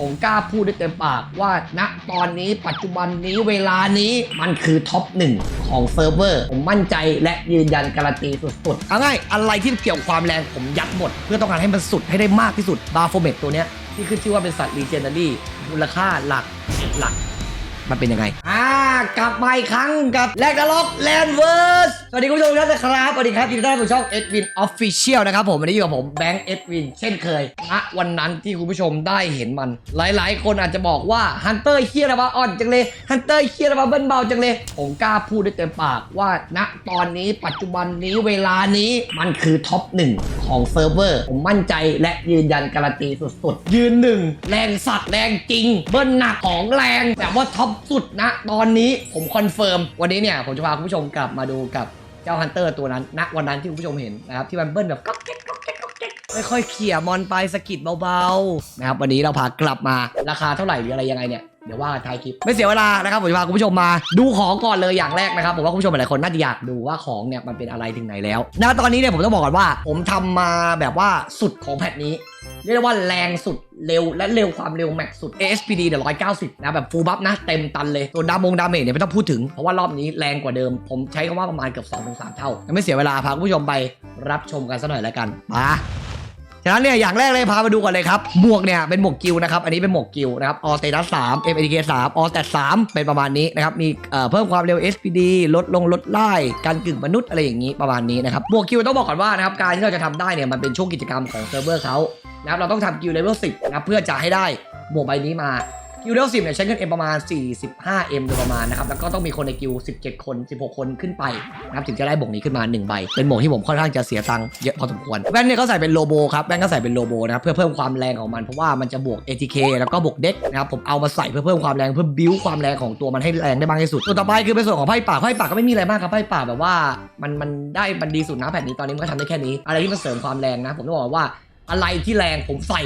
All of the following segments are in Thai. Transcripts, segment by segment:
ผมกล้าพูดได้เต็มปากว่าณตอนนี้ปัจจุบันนี้เวลานี้มันคือท็อปหนึ่งของเซิร์ฟเวอร์ ผมมั่นใจและยืนยันการันตีสุดๆเอาง่ายอะไรที่เกี่ยวความแรงผมยัดหมด เพื่อต้องการให้มันสุดให้ได้มากที่สุดบาโฟเมตตัวเนี้ยที่ขึ้นชื่อว่าเป็นสัตว์รีเจนดารี่มูลค่าหลักหลักมันเป็นยังไง อ่ากลับมาอีกครั้งกับแลกดาล็อกแลนเวิร์สสวัสดีคุณผู้ชมทุกท่านนะครับสวัสดีครับยินดีต้อนรับสู่ช่องเอ็ดวินออฟฟิเชียลนะครับผมวันนี้อยู่กับผมแบงค์เอ็ดวินเช่นเคยณวันนั้นที่คุณผู้ชมได้เห็นมัน หลายๆ คนอาจจะบอกว่าฮันเตอร์เฮียระบาอ่อนจังเลยฮันเตอร์เฮียระบาเบิ้ลเบาจังเลยผมกล้าพูดได้เต็มปากว่าณตอนนี้ปัจจุบันนี้เวลานี้มันคือท็อปหนึ่งของเซิร์ฟเวอร์ผมมั่นใจและยืนยันการันตีสุดๆ ยืนหนึ่งแรงสัตว์แรงจริง เบิ้ลหนักของแรงแบบว่าท็อปสุดนะ ตอนนี้ผมคอนเฟิร์มวันนี้เนี่ยผมจะพาคุณผู้ชมกลับมาดูกับ จ้าฮันเตอร์ตัวนั้นณวันนั้นที่คุณผู้ชมเห็นนะครับที่มันเบิ้ลแบบก๊อกแก๊กก๊อกแก๊กก๊อกแก๊กค่อยๆเขี่ยมอนไปสะกิดเบาๆนะครับวันนี้เราพากลับมาราคาเท่าไหร่หรืออะไรยังไงเนี่ย เดี๋ยวว่ากันท้ายคลิปไม่เสียเวลานะครับผมจะพาคุณผู้ชมมาดูของก่อนเลยอย่างแรกนะครับผมว่าคุณผู้ชมหลายคนน่าจะอยากดูว่าของเนี่ยมันเป็นอะไรถึงไหนแล้วณตอนนี้เนี่ยผมต้องบอกก่อนว่า ผมทำมาแบบว่าสุดของแพทนี้เรียกได้ว่าแรงสุดเร็วและเร็วความเร็วแม็กสุด ASPD เดี๋ยว190 นะแบบฟูลบัฟนะเต็มตันเลยตัวดามงดาเมจเนี่ยไม่ต้องพูดถึง เพราะว่ารอบนี้แรงกว่าเดิม ผมใช้คำว่าประมาณเกือบ2-3 เท่า ไม่เสียเวลาพาคุณผู้ชมไปรับชมกันสักหน่อยแล้วกันมา ฉะนั้นเนี่ยอย่างแรกเลยพาไปดูก่อนเลยครับหมวกเนี่ยเป็นหมวกกิวนะครับอันนี้เป็นหมวกกิวนะครับออสเตตัสสามเอฟเอทีเคสามออสเตตสามเป็นประมาณนี้นะครับมีเอ่อเพิ่มความเร็ว SPD ลดลงลดไล่การกึ่งมนุษย์อะไรอย่างนี้ประมาณนี้นะครับหมวกกิวต้องบอกก่อนว่านะครับการที่เราจะทำได้เนี่ยมันเป็นช่วงกิจกรรมของเซิร์ฟเวอร์เขานะครับเราต้องทำกิวเลเวลสิบนะเพื่อจะให้ได้หมวกใบนี้มา กิลเลเวล10เนี่ยใช้เงินเอ็มประมาณ 45M โดยประมาณนะครับ แล้วก็ต้องมีคนในกิล17 คน 16 คนขึ้นไปนะครับถึงจะได้หมวกนี้ขึ้นมา 1 ใบ เป็นหมวกที่ผมค่อนข้างจะเสียตังค์เยอะพอสมควรแว่นเนี่ยก็ใส่เป็นโลโบครับแว่นก็ใส่เป็นโลโบนะครับเพื่อเพิ่มความแรงของมันเพราะว่ามันจะบวก ATK แล้วก็บวกเด็กนะครับผมเอามาใส่เพื่อเพิ่มความแรงเพื่อบิ้วความแรงของตัวมันให้แรงได้มากที่สุดตัวต่อไปคือเป็นส่วนของไพ่ป่าไพ่ป่าก็ไม่มีอะไรมากครับไพ่ป่าแบบว่ามันมันได้มันดีสุดนะแผ่นนี้ตอนนี้มันก็ทำได้แค่นี้ อะไรที่มันเสริมความแรงนะ ผมต้องบอกว่าอะไรที่แรงผมใส่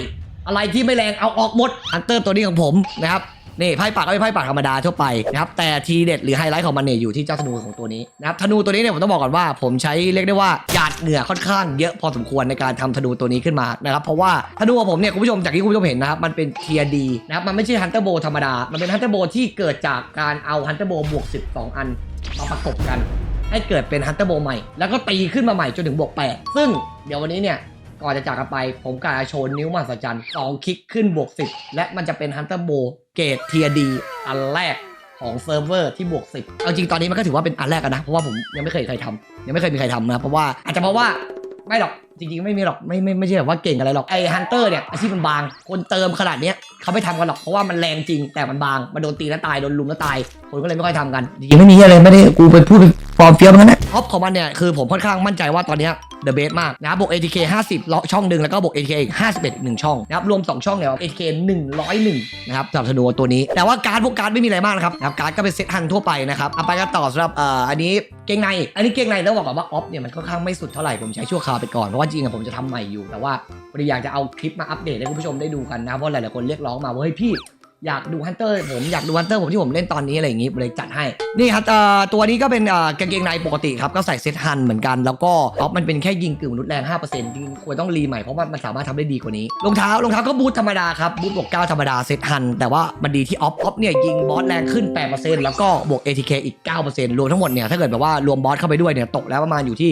อะไรที่ไม่แรงเอาออกหมดฮันเตอร์ตัวนี้ของผมนะครับนี่ไพ่ปากก็เป็นไพ่ปากธรรมดาทั่วไปนะครับแต่ทีเด็ดหรือไฮไลท์ของมันเนี่ยอยู่ที่เจ้าธนูของตัวนี้นะครับธนูตัวนี้เนี่ยผมต้องบอกก่อนว่า ผมใช้เรียกได้ว่าหยาดเหงื่อค่อนข้างเยอะพอสมควรในการทำธนูตัวนี้ขึ้นมานะครับเพราะว่าธนูของผมเนี่ยคุณผู้ชมจากที่คุณผู้ชมเห็นนะครับมันเป็นเทียดีนะครับมันไม่ใช่ฮันเตอร์โบธรรมดา มันเป็นฮันเตอร์โบที่เกิดจากการเอาฮันเตอร์โบบวก12 อันมาประกบกันให้เกิดเป็นฮันเตอร์โบใหม่ แล้วก็ตีขึ้นมาใหม่จนถึงบวก8ซึ่งเดี๋ยววันนี้เนี่ย ก่อนจะจากกันไป ผมกาโชว์นิ้วมหัศจรรย์สองคลิกขึ้นบวก10และมันจะเป็นฮันเตอร์โบเกรดเทียดีอันแรกของเซิร์ฟเวอร์ที่บวก10เอาจริงตอนนี้มันก็ถือว่าเป็นอันแรกอะนะ เพราะว่าผมยังไม่เคยใครทำยังไม่เคยมีใครทำนะ เพราะว่าอาจจะเพราะว่าไม่หรอกจริงๆไม่มีหรอกไม่ไม่ไม่ใช่แบบว่าเก่งอะไรหรอกไอ้ฮันเตอร์เนี่ยอาชีพมันบาง คนเติมขนาดเนี้ยเขาไม่ทำกันหรอกเพราะว่ามันแรงจริงแต่มันบางมันโดนตีแล้วตายโดนลุมแล้วตายคนก็เลยไม่ค่อยทำกันจริงๆไม่มีอะไรไม่ได้กูไปพูดเป็นฟอร์มเฟียมกันนะท็อปของมันเนี่ยคือผมค่อนข้างมั่นใจว่าตอนเนี้ย The Base มากนะครับบวก ATK 50เลาะช่องหนึ่งแล้วก็บวก ATK อีก51อีกหนึ่งช่องนะครับรวม 2 ช่องเนี่ย ATK 101นะครับสำหรับธนูตัวนี้ แต่ว่าการดพวกการดไม่มีอะไรมากนะครับนะครับการดก็เป็นเซตฮันทั่วไปนะครับเอาไปกันต่อสำหรับเอ่ออันนี้เกงใน อันนี้เกงในต้องบอกก่อนว่าออฟเนี่ยมันค่อนข้างไม่สุดเท่าไหร่ผมใช้ชั่วคราวไปก่อนเพราะว่าจริงๆอะผมจะทำใหม่อยู่แต่ว่าพอดีอยากจะเอาคลิปมาอัปเดตให้คุณผู้ชมได้ดูกันนะเพราะหลายๆคนเรียกร้องมาว่าเฮ้ยพี่ อยากดูฮันเตอร์ผมอยากดูฮันเตอร์ผมที่ผมเล่นตอนนี้อะไรอย่างงี้เลยจัดให้ นี่ครับเอ่อตัวนี้ก็เป็นเอ่อกางเกงในปกติครับ ก็ใส่เซตฮันเหมือนกัน แล้วก็ออฟมันเป็นแค่ยิงกึ่งมนุษย์แรง5%จริงๆควรต้องรีใหม่เพราะว่ามันสามารถทำได้ดีกว่านี้รองเท้ารองเท้าก็บูทธรรมดาครับบูทบวก9ธรรมดาเซตฮันแต่ว่ามันดีที่ออฟออฟเนี่ยยิงบอสแรงขึ้น 8%แล้วก็บวก ATK อีก 9%รวมทั้งหมดเนี่ยถ้าเกิดแบบว่ารวมบอสเข้าไปด้วยเนี่ยตกแล้วประมาณอยู่ที่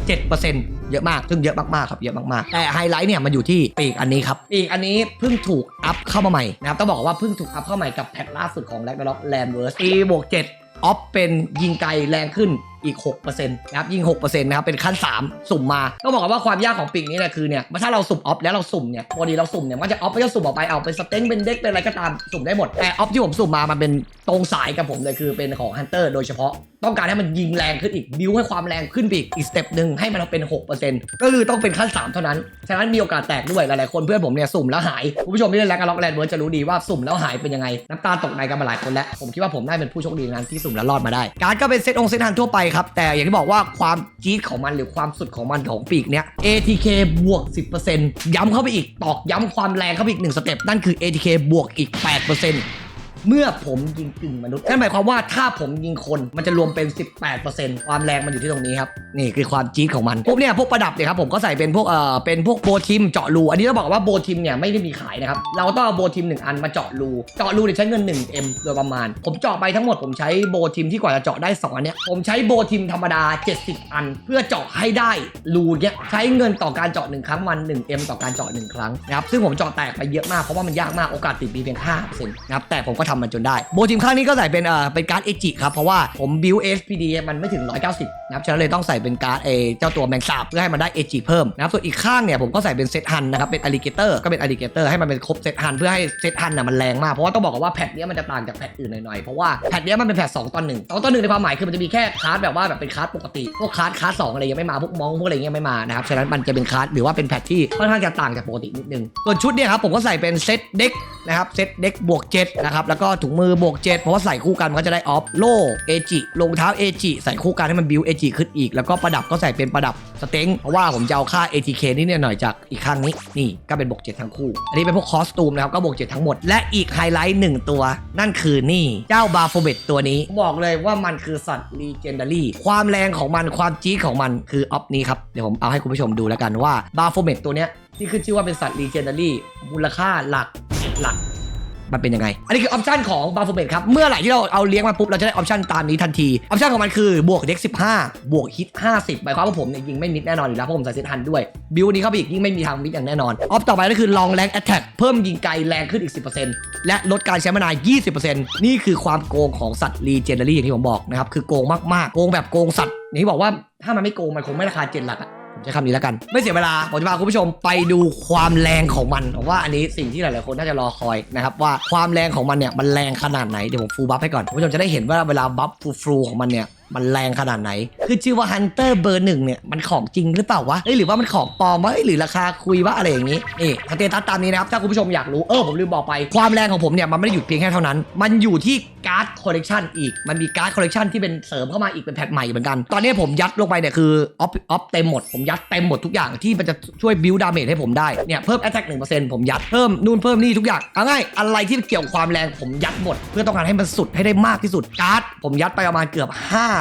17% เยอะมากซึ่งเยอะมากๆครับเยอะมากๆ แต่ไฮไลท์เนี่ยมันอยู่ที่ปีกอันนี้ครับปีกอันนี้เพิ่งถูกอัพเข้ามาใหม่นะครับต้องบอกว่าเพิ่งถูกอัพเข้ามาใหม่กับแพทล่าสุดของ r a g n a r o k Landverse ปีบวก7ออฟเป็นยิงไกลแรงขึ้น อีก 6%นะครับยิ่ง6%นะครับเป็นขั้น 3 สุ่มมาต้องบอกว่าความยากของปีกนี้เนี่ยคือเนี่ยถ้าเราสุ่มออฟแล้วเราสุ่มเนี่ยพอดีเราสุ่มเนี่ยมันจะออฟก็จะสุ่มออกไปเอาเป็นสเต็งเป็นเด็กเป็นอะไรก็ตามสุ่มได้หมดแต่ออฟที่ผมสุ่มมามันเป็นตรงสายกับผมเลยคือเป็นของฮันเตอร์โดยเฉพาะต้องการให้มันยิงแรงขึ้นอีกบิวให้ความแรงขึ้นอีกอีกสเต็ปหนึ่งให้มันเป็น 6%ก็คือต้องเป็นขั้น 3 เท่านั้น ฉะนั้นมีโอกาสแตกด้วยหลายๆคนเพื่อนผมเนี่ยสุ่มแล้วหายคุณผู้ชมที่เล่นแลกกันล็อกแลนด์เวิร์จะรู้ดีว่าสุ่มแล้วหายเป็นยังไงน้ำตาตกในกันมาหลายคนแล้วผมคิดว่าผมได้เป็นผู้โชคดีนั้นที่สุ่มแล้วรอดมาได้ การ์ดก็เป็นเซตองเซตฮันทั่วไปครับ แต่อย่างที่บอกว่าความจี๊ดของมันหรือความสุดของมันของปีกเนี้ย ATK บวก 10%ย้ำเข้าไปอีกตอกย้ำความแรงเข้าไปอีกหนึ่งสเต็ปนั่นคือ ATK บวกอีก 8% เมื่อผมยิงกึ่งมนุษย์นั่นหมายความว่าถ้าผมยิงคนมันจะรวมเป็น 18%ความแรงมันอยู่ที่ตรงนี้ครับนี่คือความจี๊ดของมันพวกเนี่ยพวกประดับเนี่ยครับผมก็ใส่เป็นพวกเอ่อเป็นพวกโบทิมเจาะรูอันนี้ต้องบอกว่าโบทิมเนี่ยไม่ได้มีขายนะครับเราต้องเอาโบทิมหนึ่งอันมาเจาะรูเจาะรูเนี่ยใช้เงิน 1M โดยประมาณ ผมเจาะไปทั้งหมดผมใช้โบทิมที่กว่าจะเจาะได้สองอันเนี้ยผมใช้โบทิมธรรมดา 70 อัน เพื่อเจาะให้ได้รูเนี่ยใช้เงินต่อการเจาะหนึ่งครั้งวัน 1M ต่อการเจาะหนึ่งครั้งนะครับซึ่งผมเจาะแตกไปเยอะมากเพราะว่ามันยากมากโอกาสติดมีเพียง5%นะครับแต่ผมก็ทำมันจนได้ โบทิมข้างนี้ก็ใส่เป็นเอ่อเป็นการ์ดเอจิครับ เพราะว่าผมบิว SPD มันไม่ถึง 190 นะครับ ฉะนั้นเลยต้องใส่เป็นการ์ดเอเจ้าตัวแมงสาบเพื่อให้มันได้เอจิเพิ่มนะครับ ส่วนอีกข้างเนี่ยผมก็ใส่เป็นเซตฮันนะครับ เป็นอลิเกเตอร์ก็เป็นอลิเกเตอร์ให้มันเป็นครบเซตฮันเพื่อให้เซตฮันน่ะมันแรงมากเพราะว่าต้องบอกก่อนว่าแพทเนี้ยมันจะต่างจากแพทอื่นหน่อยๆเพราะว่าแพทเนี้ยมันเป็นแพท2ตอนหนึ่งสองตอนหนึ่งในความหมายคือมันจะมีแค่คาร์ดแบบว่าแบบเป็นคาร์ดปกติพวกคาร์ดคาร์ดสองอะไรยังไม่มาพวกมองพวกอะไรเงี้ยไม่มานะครับฉะนั้นมันจะเป็นคาร์ดหรือว่าเป็นแพทที่ค่อนข้างจะต่างจากปกตินิดนึงส่วนชุดเนี่ยครับผมก็ใส่เป็นเซตเด็กนะครับเซตเด็กบวก7นะครับแล้วกก็ถุงมือบวก7เพราะว่าใส่คู่กันมันก็จะได้ออฟโล่เอจิรองเท้าเอจิใส่คู่กันให้มันบิวเอจิขึ้นอีก แล้วก็ประดับก็ใส่เป็นประดับสเต็งเพราะว่าผมจะเอาค่า ATK นี่เนี่ยหน่อยจากอีกข้างนี้นี่ก็เป็นบวก7ทั้งคู่ อันนี้เป็นพวกคอสตูมนะครับก็บวก7ทั้งหมดและอีกไฮไลท์หนึ่งตัว นั่นคือนี่เจ้าบาโฟเบตตัวนี้ บอกเลยว่ามันคือสัตว์ลีเจนดารี่ความแรงของมันความจี๊ดของมันคือออฟนี้ครับเดี๋ยวผมเอาให้คุณผู้ชมดูแล้วกันว่าบาโฟเบตตัวเนี้ยที่ขึ้นชื่อว่าเป็นสัตว์ลีเจนดารี่มูลค่าหลักหลัก มันเป็นยังไง อันนี้คือออปชันของบาฟ o เ e ครับ เมื่อไหร่ที่เราเอาเลี้ยงมาปุ๊บ เราจะได้ออปชันตามนี้ทันที ออปชันของมันคือบวกเด็ก15 บวกฮิต 50 หมายความว่าผมเนี่ยยิงไม่มิดแน่นอนอยู่แล้วเพราะผมใส่เซตฮันด้วย บิวนี้เข้าไปอีกยิ่งไม่มีทางมิดอย่างแน่นอน ออฟต่อไปก็คือลองแรงแอตแทกเพิ่มยิงไกลแรงขึ้นอีก 10%และลดการใช้มานาน 20%นี่คือความโกงของสัตว์รีเจนเดอรี่อย่างที่ผมบอกนะครับคือโกงมากๆโกงแบบโกงสัตว์อย่างที่บอกว่าถ้ามันไม่โกงมันคงไม่ราคาเจ็ดหลักอะ ใช้คำนี้แล้วกัน ไม่เสียเวลาผมจะพาคุณผู้ชมไปดูความแรงของมันผมว่าอันนี้สิ่งที่หลายๆคนน่าจะรอคอยนะครับว่าความแรงของมันเนี่ยมันแรงขนาดไหนเดี๋ยวผมฟูลบัฟให้ก่อนคุณผู้ชมจะได้เห็นว่าเวลาบัฟฟูลฟลูของมันเนี่ย มันแรงขนาดไหน คือชื่อว่าฮันเตอร์เบอร์หนึ่งเนี่ย มันของจริงหรือเปล่าวะเอ้ยหรือว่ามันของปลอมวะเอ้ยหรือราคาคุยวะอะไรอย่างนี้ นี่สเตตัสตามนี้นะครับ ถ้าคุณผู้ชมอยากรู้เออผมลืมบอกไป ความแรงของผมเนี่ย มันไม่ได้หยุดเพียงแค่เท่านั้น มันอยู่ที่การ์ดคอลเลกชันอีก มันมีการ์ดคอลเลกชันที่เป็นเสริมเข้ามาอีกเป็นแพทใหม่เหมือนกัน ตอนนี้ผมยัดลงไปเนี่ยคือออฟออฟเต็มหมด ผมยัดเต็มหมดทุกอย่างที่มันจะช่วยบิวดาเมจให้ผมได้ เนี่ยเพิ่มแอตแทกหนึ่งเปอร์เซ็นต์ผมยัดเพิ่มนู่นเพิ่มนี่ทุกอย่างเอาง่ายอะไรที่เกี่ยวความแรงผมยัดหมด เพื่อต้องการให้มันสุดให้ได้มากที่สุดการ์ดผมยัดไปประมาณเกือบ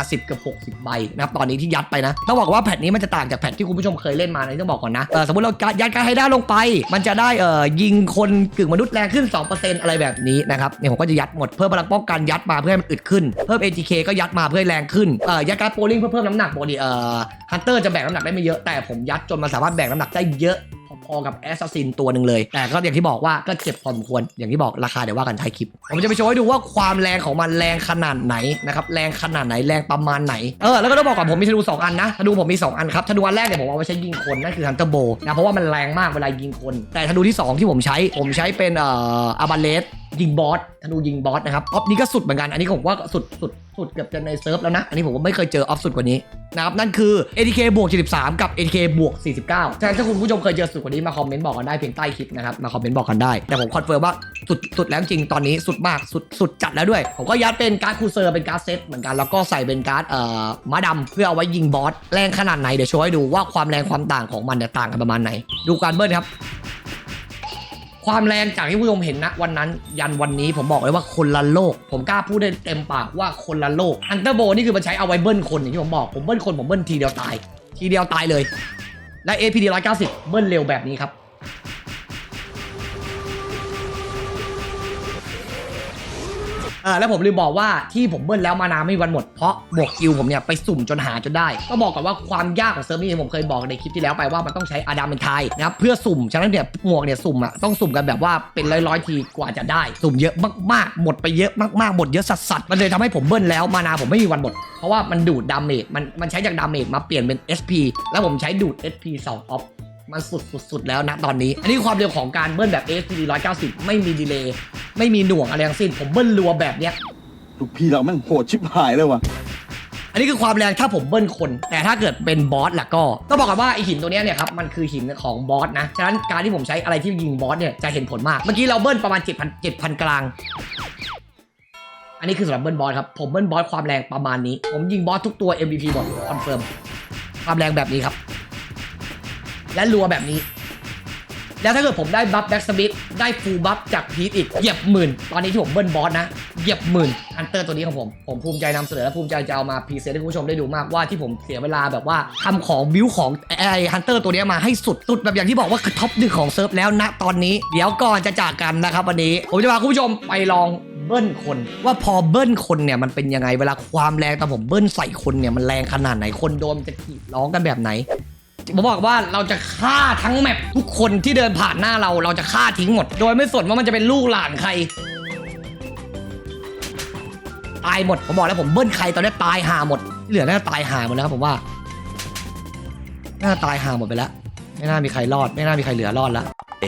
50กือบ60 ใบนะครับตอนนี้ที่ยัดไปนะต้องบอกว่าแพทนี้มันจะต่างจากแพทที่คุณผู้ชมเคยเล่นมานะต้องบอกก่อนนะสมมติเรายัดการ์ดให้ได้ลงไป มันจะได้เอ่อยิงคนกึ่งมนุษย์แรงขึ้น 2%อะไรแบบนี้นะครับเนี่ยผมก็จะยัดหมดเพิ่มพลังป้องกันยัดมาเพื่อให้มันอึดขึ้นเพิ่ม ATK ก็ยัดมาเพื่อให้แรงขึ้นเอ่อยัดการโปลิงเพื่อเพิ่มน้ำหนักปกติเอ่อฮันเตอร์จะแบกน้ำหนักได้ไม่เยอะแต่ผมยัดจนมันสามารถแบกน้ำหนักได้เยอะ พอกับแอสซัสซินตัวหนึ่งเลย แต่ก็อย่างที่บอกว่าก็เจ็บพอสมควรอย่างที่บอกราคาเดี๋ยวว่ากันท้ายคลิป ผมจะไปโชว์ให้ดูว่าความแรงของมันแรงขนาดไหนนะครับแรงขนาดไหนแรงประมาณไหนเออแล้วก็ต้องบอกก่อนผมมีธนูสองอันนะธนูผมมี 2 อันครับธนูอันแรกเนี่ยผมเอาไว้ใช้ยิงคนนั่นคือฮันเตอร์โบนะเพราะว่ามันแรงมากเวลายิงคน แต่ธนูที่ 2 ที่ผมใช้ผมใช้เป็นเอ่ออาบาเลส ยิงบอสธนูยิงบอสนะครับออฟนี้ก็สุดเหมือนกัน อันนี้ผมว่าสุดสุดสุดเกือบจะในเซิร์ฟแล้วนะ อันนี้ผมก็ไม่เคยเจอออฟสุดกว่านี้นะครับ นั่นคือ ATK บวก73 กับ ATK บวก49ฉะนั้นถ้าคุณผู้ชมเคยเจอสุดกว่านี้มาคอมเมนต์บอกกันได้เพียงใต้คลิปนะครับ มาคอมเมนต์บอกกันได้ แต่ผมคอนเฟิร์มว่าสุดสุดแล้วจริงตอนนี้สุดมากสุดสุดจัดแล้วด้วย ผมก็ยัดเป็นการ์ดคูเซอร์เป็นการ์ดเซตเหมือนกัน แล้วก็ใส่เป็นการ์ดเอ่อม้าดำเพื่อเอาไว้ยิงบอส แรงขนาดไหนเดี๋ยวโชว์ให้ดูว่าความแรงความต่างของมันเนี่ยต่างกันประมาณไหน ดูการเบิ้ลครับ ความแรงจากที่ผู้ชมเห็นนะวันนั้นยันวันนี้ผมบอกเลยว่าคนละโลก ผมกล้าพูดได้เต็มปากว่าคนละโลกอันเตอร์โบนี่คือมันใช้เอาไว้เบิ้ลคนอย่างที่ผมบอกผมเบิ้ลคนผมเบิ้ลทีเดียวตาย ทีเดียวตายเลยและ APD 190 เบิ้ลเร็วแบบนี้ครับ เออแล้วผมลืมบอกว่าที่ผมเบิ้ลแล้วมานาไม่มีวันหมดเพราะบวกกิลผมเนี่ยไปสุ่มจนหาจนได้ ก็บอกก่อนว่าความยากของเซิร์ฟนี้ผมเคยบอกในคลิปที่แล้วไปว่ามันต้องใช้อาดามเป็นไทยนะครับเพื่อสุ่มฉะนั้นเนี่ยหมวกเนี่ยสุ่มอะต้องสุ่มกันแบบว่าเป็นร้อยร้อยๆทีกว่าจะได้ สุ่มเยอะมากๆ หมดไปเยอะมากๆหมดเยอะสัสๆมันเลยทำให้ผมเบิ้ลแล้วมานาผมไม่มีวันหมดเพราะว่ามันดูดดาเมจมันมันใช้จากดาเมจมาเปลี่ยนเป็น SP แล้วผมใช้ดูด SP 2ออฟ มันสุดสุดสุดแล้วนะตอนนี้ อันนี้ความเร็วของการเบิ้ลแบบ ASPD 190 ไม่มีดีเลย์ไม่มีหน่วงอะไรทั้งสิ้น ผมเบิ้ลรัวแบบเนี้ยลูกพี่เราแม่งโหดชิบหายเลยว่ะ อันนี้คือความแรงถ้าผมเบิ้ลคน แต่ถ้าเกิดเป็นบอสล่ะก็ต้องบอกกันว่าไอหินตัวเนี้ยเนี่ยครับมันคือหินของบอสนะ ฉะนั้นการที่ผมใช้อะไรที่ยิงบอสเนี่ยจะเห็นผลมาก เมื่อกี้เราเบิ้ลประมาณ 7,000 7,000 กลาง อันนี้คือสำหรับเบิ้ลบอสครับ ผมเบิ้ลบอสความแรงประมาณนี้ ผมยิงบอสทุกตัว MVP หมดคอนเฟิร์ม ความแรงแบบนี้ครับ และรัวแบบนี้ แล้วถ้าเกิดผมได้บัฟแบ็กสมิธได้ฟูลบัฟจากพีทอีกเหยียบหมื่น ตอนนี้ที่ผมเบิ้ลบอสนะเหยียบหมื่นฮันเตอร์ตัวนี้ของผม ผมภูมิใจนำเสนอและภูมิใจจะเอามาพรีเซนต์ให้คุณผู้ชมได้ดูมากว่าที่ผมเสียเวลาแบบว่าทำของบิวของไอฮันเตอร์ตัวนี้มาให้สุดสุดแบบอย่างที่บอกว่าคือท็อปหนึ่งของเซิร์ฟแล้วณตอนนี้เดี๋ยวก่อนจะจากกันนะครับวันนี้ผมจะพาคุณผู้ชมไปลองเบิ้ลคนว่าพอเบิ้ลคนเนี่ยมันเป็นยังไงเวลาความแรงตอนผมเบิ้ลใส่คนเนี่ยมันแรงขนาดไหนคนโดนมันจะกรีดร้องกันแบบไหน ผมบอกว่าเราจะฆ่าทั้งแมปทุกคนที่เดินผ่านหน้าเราเราจะฆ่าทิ้งหมด โดยไม่สนว่ามันจะเป็นลูกหลานใคร ตายหมด ผมบอกแล้วผมเบิ้ลใครตอนนี้ตายหาหมดที่เหลือน่าจะตายหาหมดแล้วครับผมว่า น่าจะตายหาหมดไปแล้ว ไม่น่ามีใครรอด ไม่น่ามีใครเหลือรอดแล้ว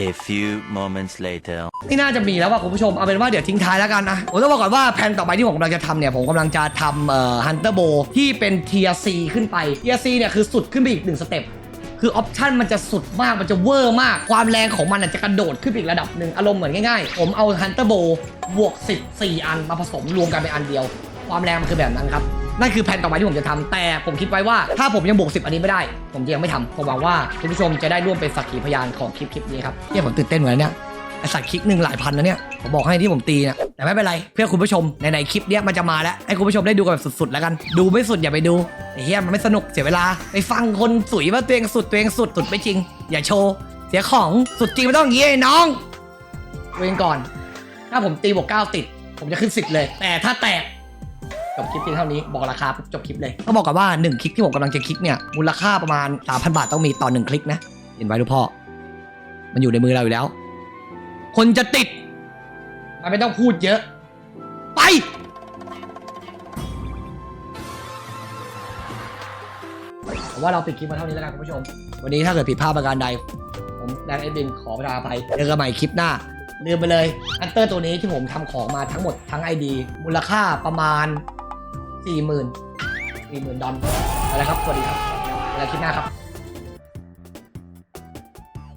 A few moments later. ไม่น่าจะมีแล้วว่ะคุณผู้ชมเอาเป็นว่าเดี๋ยวทิ้งท้ายแล้วกันนะผมต้องบอกก่อนว่าแผนต่อไปที่ผมกำลังจะทำเนี่ย ผมกำลังจะทำเอ่อฮันเตอร์โบที่เป็นเทียซีขึ้นไปเทียซีเนี่ยคือสุดขึ้นไปอีกหนึ่งสเต็ป คือออปชันมันจะสุดมากมันจะเวอร์มาก ความแรงของมันจะกระโดดขึ้นไปอีกระดับหนึ่งอารมณ์เหมือนง่ายๆ ผมเอาฮันเตอร์โบบวก 14 อันมาผสมรวมกันเป็นอันเดียว ความแรงมันคือแบบนั้นครับนั่นคือแผนต่อไปที่ผมจะทำแต่ผมคิดไว้ว่าถ้าผมยังบวก10อันนี้ไม่ได้ ผมยังไม่ทำผมหวังว่าคุณผู้ชมจะได้ร่วมเป็นสักขีพยานของคลิปคลิปนี้ครับเนี่ยผมตื่นเต้นเหมือนกันเนี่ยไอสัตว์คลิกหนึ่งหลายพันนะเนี่ยผมบอกให้ที่ผมตีเนี่ย แต่ไม่เป็นไรเพื่อคุณผู้ชมในในๆคลิปเนี้ยมันจะมาแล้วให้คุณผู้ชมได้ดูกันแบบสุดๆแล้วกัน ดูไม่สุดอย่าไปดูไอ้เหี้ยมันไม่สนุกเสียเวลาไปฟังคนสุยว่าตัวเองสุดตัวเองสุดสุดไม่จริง อย่าโชว์เสียของสุดจริงไม่ต้องอย่างงี้ไอ้น้องตัวงก่อน ถ้าผมตีบวกเก้าติด ผมจะขึ้นสิบเลย แต่ถ้าแตกจบคลิปเพียงเท่านี้บอกราคาปุ๊บจบคลิปเลยต้องบอกก่อนว่า1คลิกที่ผมกำลังจะคลิกเนี่ยมูลค่าประมาณ3,000บาทต้องมีต่อ1คลิกนะเห็นไว้ทุกพ่อ มันอยู่ในมือเราอยู่แล้ว คนจะติด มันไม่ต้องพูดเยอะ ไป ผมว่าเราปิดคลิปมาเท่านี้แล้วกันคุณผู้ชม วันนี้ถ้าเกิดผิดพลาดประการใด ผมแดนไอบินขอประทานอภัยเจอกันใหม่คลิปหน้า ลืมไปเลยอันเตอร์ตัวนี้ที่ผมทำของมาทั้งหมดทั้ง ID มูลค่าประมาณ 40,000 40,000ดอลลาร์อะไรครับ สวัสดีครับเจอกันคลิปหน้าครับ